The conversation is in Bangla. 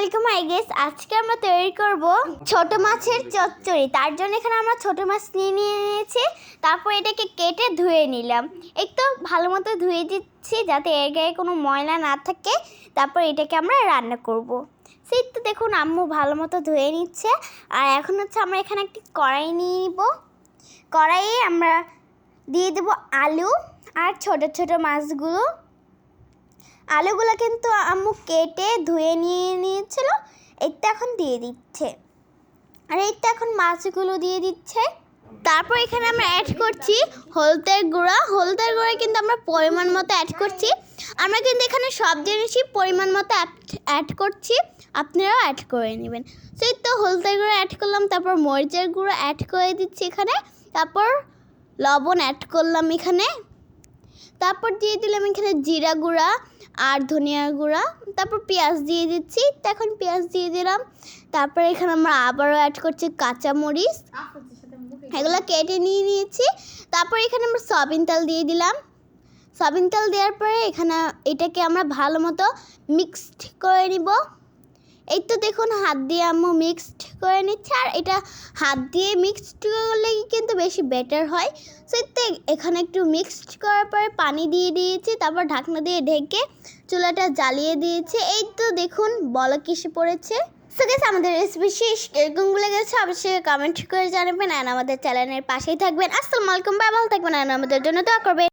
আলাইকুম আই গেস আজকে আমরা তৈরি করব ছোট মাছের চচ্চড়ি। তার জন্য এখানে আমরা ছোট মাছ নিয়ে নিয়ে নিয়েছি। তারপর এটাকে কেটে ধুয়ে নিলাম। একটু ভালো মতো ধুয়ে দিচ্ছি যাতে এর গায়ে কোনো ময়লা না থাকে। তারপর এটাকে আমরা রান্না করব। সেই তো দেখুন, আম্মু ভালো মতো ধুয়ে নিচ্ছে। আর এখন হচ্ছে আমরা এখানে একটি কড়াই নিয়ে নিব। কড়াইয়ে আমরা দিয়ে দেবো আলু আর ছোট ছোট মাছগুলো। আলুগুলো কিন্তু আম্মু কেটে ধুয়ে নিয়ে নিয়েছিল এটা এখন দিয়ে দিচ্ছে। আর এইটা এখন মাছগুলো দিয়ে দিচ্ছে। তারপর এখানে আমরা অ্যাড করছি হলদের গুঁড়া। হলদের গুঁড়া কিন্তু আমরা পরিমাণ মতো অ্যাড করছি। আমরা কিন্তু এখানে সব জিনিসই পরিমাণ মতো অ্যাড করছি। আপনারাও অ্যাড করে নেবেন। সেই তো হলদের গুঁড়ো অ্যাড করলাম, তারপর মরিচের গুঁড়ো অ্যাড করে দিচ্ছি এখানে। তারপর লবণ অ্যাড করলাম এখানে। তারপর দিয়ে দিলাম এখানে জিরা গুঁড়া। আর ধনিয়া গুঁড়া, তারপর পেঁয়াজ দিয়ে দিচ্ছি। তো এখন পেঁয়াজ দিয়ে দিলাম। তারপর এখানে আমরা আবারও অ্যাড করছি কাঁচামরিচ। এগুলো কেটে নিয়ে নিয়েছি। তারপর এখানে আমরা সয়াবিন তেল দিয়ে দিলাম। সয়াবিন তেল দেওয়ার পরে এখানে এটাকে আমরা ভালো মতো মিক্সড করে নিব। এই তো দেখুন, হাত দিয়ে আম্মু মিক্সড করে নিচ্ছে, আর এটা হাত দিয়ে মিক্সড করলে কিন্তু বেশি বেটার হয়। সো এখানে একটু মিক্সড করার পরে পানি দিয়ে দিয়েছি, তারপর ঢাকনা দিয়ে ঢেকে চুলাটা জ্বালিয়ে দিয়েছি। এই তো দেখুন বলক কিসে পড়েছে। সো গেছে আমাদের রেসিপি শেষ। এরকমগুলো গেছে অবশ্যই কমেন্ট করে জানাবেন আর আমাদের চ্যানেলের পাশেই থাকবেন। আসসালামু আলাইকুম বাই ভালো থাকবেন আর আমাদের জন্য দোয়া করবেন।